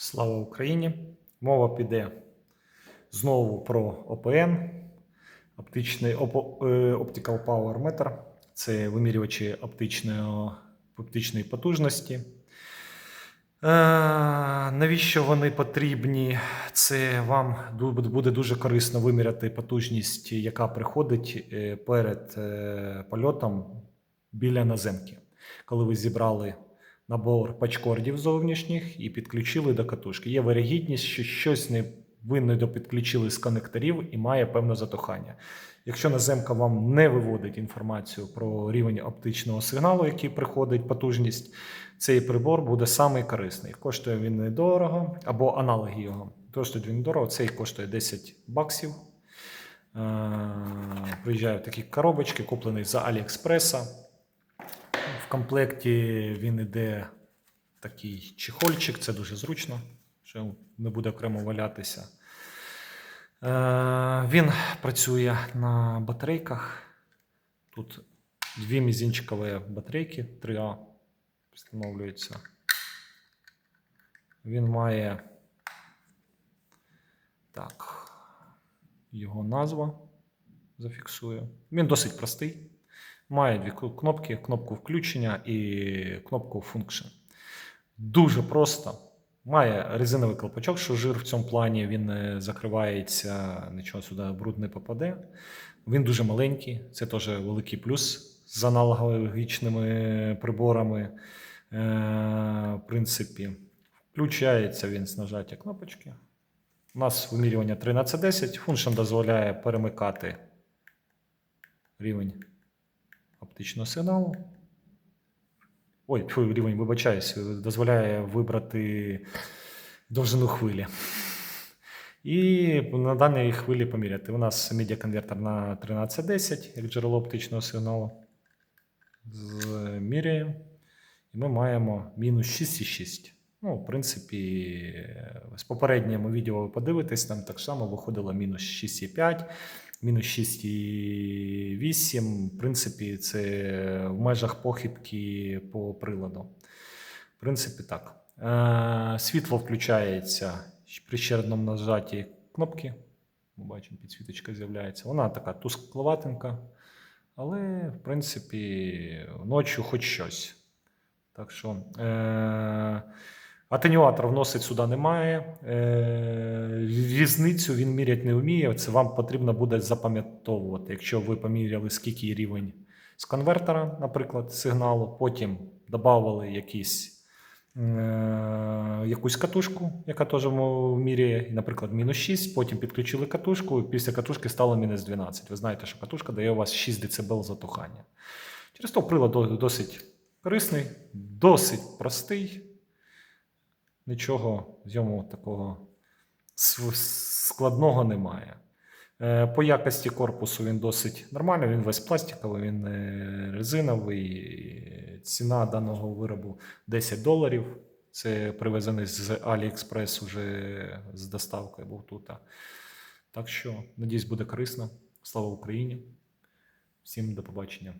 Слава Україні! Мова піде знову про ОПН, оптичний е, Optical Power Meter. Це вимірювачі оптичної, оптичної потужності. Е, навіщо вони потрібні? Це вам буде дуже корисно виміряти потужність, яка приходить е, перед е, польотом біля наземки. Коли ви зібрали набор пачкордів зовнішніх і підключили до катушки. Є вирогідність, що щось не ви допідключили з коннекторів і має певне затухання. Якщо наземка вам не виводить інформацію про рівень оптичного сигналу, який приходить потужність, цей прибор буде самий корисний. Коштує він недорого, або аналоги його. Коштує він дорого, цей коштує 10 баксів. Е, Приїжджає в такі коробочки, куплений за Аліекспреса. В комплекті він іде такий чехольчик, це дуже зручно, що не буде окремо валятися. Е, Він працює на батарейках. Тут дві мізинчикові батарейки 3А встановлюються. Він має так, його назва зафіксую. Він досить простий. Має дві кнопки: кнопку включення і кнопку Function. Дуже просто. Має резиновий колпачок, що жир в цьому плані він не закривається, нічого сюди бруд не попаде. Він дуже маленький, це теж великий плюс з аналогічними приборами. Е, в принципі, включається він з нажаття кнопочки. У нас вимірювання 1310. Function дозволяє перемикати рівень оптичного сигналу. Ой, тьфу, рівень, вибачаюсь, дозволяє вибрати довжину хвилі. І на даній хвилі поміряти. У нас медіаконвертер на 1310, як джерело оптичного сигналу. Зміряємо. І ми маємо мінус 6,6. Ну, в принципі, з попереднього відео ви подивитесь, там так само виходило мінус 6,5 мінус 6,8. В принципі, це в межах похибки по приладу. В принципі, так. Е, Світло включається при ще одному нажатті кнопки. Ми бачимо, підсвіточка з'являється. Вона така тускловатенька, але, в принципі, ночі хоч щось. Так що. Е- Атенюатор вносить сюди немає. Е, Різницю він міряти не вміє. Це вам потрібно буде запам'ятовувати. Якщо ви поміряли, скільки рівень з конвертера, наприклад, сигналу, потім додавали якісь, е, якусь катушку, яка теж міряє, наприклад, мінус 6, потім підключили катушку, і після катушки стало мінус 12. Ви знаєте, що катушка дає у вас 6 дБ затухання. Через то прилад досить корисний, досить простий нічого в ньому такого складного немає. Е, По якості корпусу він досить нормальний, він весь пластиковий, він резиновий. Ціна даного виробу 10 доларів. Це привезений з AliExpress уже з доставкою був тут. Так що, надіюсь, буде корисно. Слава Україні! Всім до побачення!